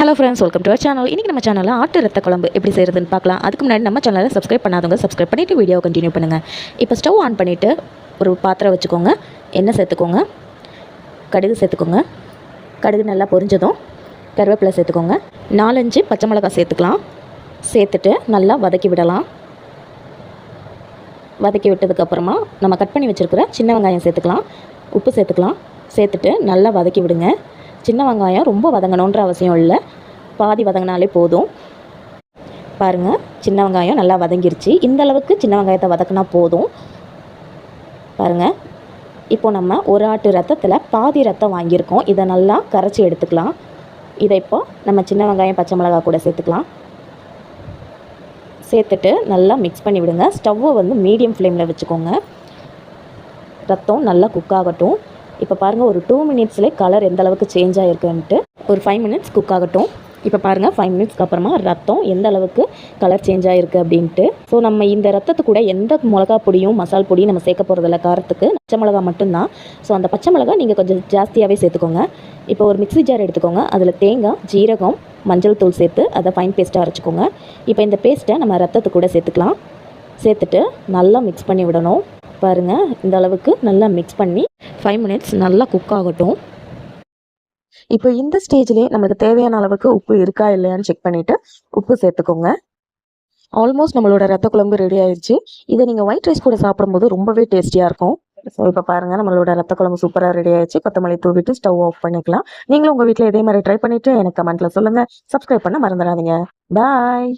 Hello friends welcome to our channel இன்றைக்கி நம்ம சேனலில் ஆட்டு ரத்த குழம்பு எப்படி செய்கிறதுன்னு பார்க்கலாம். அதுக்கு முன்னாடி நம்ம சேனலில் சப்ஸ்கிரைப் பண்ணாதவங்க சப்ஸ்கிரைப் பண்ணிவிட்டு வீடியோ கண்டினியூ பண்ணுங்கள் இப்போ ஸ்டவ் ஆன் பண்ணிவிட்டு ஒரு பாத்திரம் வச்சுக்கோங்க. எண்ணெய் சேர்த்துக்கோங்க. கடுகு சேர்த்துக்கோங்க. கடுகு நல்லா பொரிஞ்சதும் கருவேப்பிலை சேர்த்துக்கோங்க. நாலஞ்சு பச்சை மிளகாய் சேர்த்துக்கலாம். சேர்த்துட்டு நல்லா வதக்கி விடலாம். வதக்கி விட்டதுக்கப்புறமா நம்ம கட் பண்ணி வச்சுருக்கிற சின்ன வெங்காயம் சேர்த்துக்கலாம். உப்பு சேர்த்துக்கலாம். சேர்த்துட்டு நல்லா வதக்கி விடுங்க. சின்ன வெங்காயம் ரொம்ப வதங்கணுன்ற அவசியம் இல்லை. பாதி வதங்கினாலே போதும். பாருங்கள் சின்ன வெங்காயம் நல்லா வதங்கிருச்சு. இந்த அளவுக்கு சின்ன வெங்காயத்தை வதக்கினா போதும். பாருங்கள் இப்போ நம்ம ஒரு ஆட்டு ரத்தத்தில் பாதி ரத்தம் வாங்கியிருக்கோம். இதை நல்லா கரைச்சி எடுத்துக்கலாம். இதை இப்போ நம்ம சின்ன வெங்காயம் பச்சை மிளகாய் கூட சேர்த்துக்கலாம். சேர்த்துட்டு நல்லா மிக்ஸ் பண்ணி விடுங்க. ஸ்டவ்வை வந்து மீடியம் ஃப்ளேமில் வச்சுக்கோங்க. ரத்தம் நல்லா குக் ஆகட்டும். இப்போ பாருங்கள் ஒரு டூ மினிட்ஸ்லேயே கலர் எந்த அளவுக்கு சேஞ்ச் ஆகிருக்குன்ட்டு ஒரு ஃபைவ் மினிட்ஸ் குக் ஆகட்டும். இப்போ பாருங்கள் ஃபைவ் மினிட்ஸ்க்கு அப்புறமா ரத்தம் எந்த அளவுக்கு கலர் சேஞ்ச் ஆகிருக்கு அப்படின்ட்டு. ஸோ நம்ம இந்த ரத்தத்து கூட எந்த மிளகா பொடியும் மசால் பொடியும் நம்ம சேர்க்க போகிறதில்ல காரத்துக்கு பச்சை மிளகா மட்டும்தான். ஸோ அந்த பச்சை மிளகா நீங்கள் கொஞ்சம் ஜாஸ்தியாகவே சேர்த்துக்கோங்க. இப்போ ஒரு மிக்ஸி ஜார் எடுத்துக்கோங்க. அதில் தேங்காய் ஜீரகம் மஞ்சள் தூள் சேர்த்து அதை ஃபைன் பேஸ்ட்டாக அரைச்சிக்கோங்க. இப்போ இந்த பேஸ்ட்டை நம்ம ரத்தத்து கூட சேர்த்துக்கலாம். சேர்த்துட்டு நல்லா மிக்ஸ் பண்ணி விடணும். பாருங்கள் இந்த அளவுக்கு நல்லா மிக்ஸ் பண்ணி ஃபைவ் மினிட்ஸ் நல்லா குக் ஆகட்டும். இப்போ இந்த ஸ்டேஜ்லேயே நம்மளுக்கு தேவையான அளவுக்கு உப்பு இருக்கா இல்லையான்னு செக் பண்ணிவிட்டு உப்பு சேர்த்துக்கோங்க. ஆல்மோஸ்ட் நம்மளோட ரத்த குழம்பு ரெடி ஆயிடுச்சு இதை நீங்கள் ஒயிட் ரைஸ் கூட சாப்பிடும்போது ரொம்பவே டேஸ்டியாக இருக்கும். ஸோ இப்போ பாருங்கள் நம்மளோட ரத்த குழம்பு சூப்பராக ரெடி ஆயிடுச்சு கொத்தமல்லி தூவிட்டு ஸ்டவ் ஆஃப் பண்ணிக்கலாம். நீங்களும் உங்கள் வீட்டில் இதே மாதிரி ட்ரை பண்ணிவிட்டு எனக்கு கமெண்ட்டில் சொல்லுங்கள் சப்ஸ்கிரைப் பண்ண மறந்துடாதீங்க. பாய்